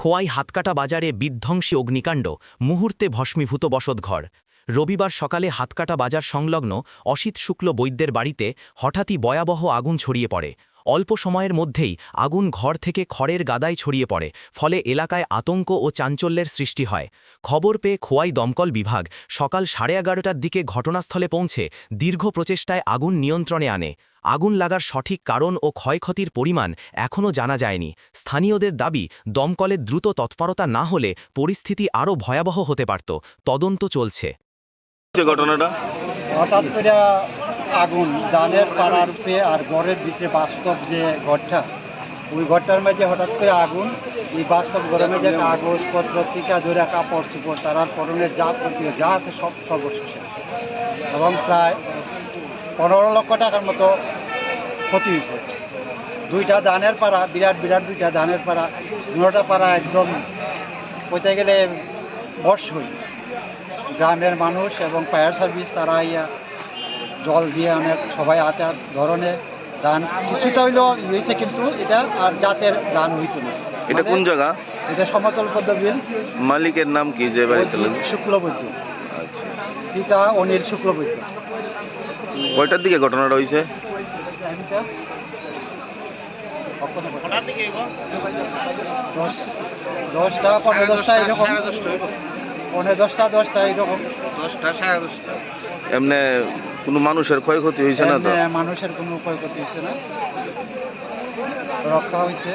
খোয়াই হাতকাটা বাজারে বিধ্বংসী অগ্নিকাণ্ড, মুহূর্তে ভস্মীভূত বসতঘর। রবিবার সকালে হাতকাটা বাজার সংলগ্ন অসিত শুক্ল বৈদ্যের বাড়িতে হঠাৎই ভয়াবহ আগুন ছড়িয়ে পড়ে। অল্প সময়ের মধ্যেই আগুন ঘর থেকে খড়ের গাদায় ছড়িয়ে পড়ে ফলে এলাকায় আতঙ্ক ও চাঞ্চল্যের সৃষ্টি হয়। খবর পেয়ে খোয়াই দমকল বিভাগ সকাল সাড়ে এগারোটার দিকে ঘটনাস্থলে পৌঁছে দীর্ঘ প্রচেষ্টায় আগুন নিয়ন্ত্রণে আনে। আগুন লাগার সঠিক কারণ ও ক্ষয়ক্ষতির পরিমাণ এখনও জানা যায়নি। স্থানীয়দের দাবি দমকলের দ্রুত তৎপরতা না হলে পরিস্থিতি আরও ভয়াবহ হতে পারত। তদন্ত চলছে। ঘটনাটা? হঠাৎ করে আগুন দানের পাড়ার উপরে আর ঘরের ভিতরে বাস্তব যে ঘরটা, ওই ঘরটার মাঝে হঠাৎ করে আগুন, এই বাস্তব ঘরের মাঝে কাগজপত্র টিকা ধরে কাপড় চুপড়, তারার পরনের যা প্রতি যা আছে সব সর্বশেষ। এবং প্রায় পনেরো লক্ষ টাকার মতো ক্ষতি হয়েছে। দুইটা ধানের পাড়া, বিরাট বিরাট দুইটা ধানের পাড়া, দুটা পাড়া একদম কইতে গেলে বর্ষ হই গ্রামের মানুষ এবং ফায়ার সার্ভিস, তারা ইয়া জল দিয়ে অনেক সবাই আতার ধরনের দান কিছুটা হইলেও হয়েছে কিন্তু এটা আর জাতের দান হইতো না। এটা কোন মানে জায়গা? এটা সমতল পদ্মবিল মালিকের নাম কি যে বাড়িতে? শুক্লবৈদ্য। আচ্ছা। পিতা অনিল শুক্লবৈদ্য। কয়টার দিকে ঘটনাটা হয়েছে টাইমটা দশটা পনেরো দশটা এরকম। পনেরো দশটা দশটা এরকম। এমনি কোনো মানুষের ক্ষয়ক্ষতি হয়েছে না তো? মানুষের কোনো ক্ষয়ক্ষতি হয়েছে না। রক্ষা হয়েছে।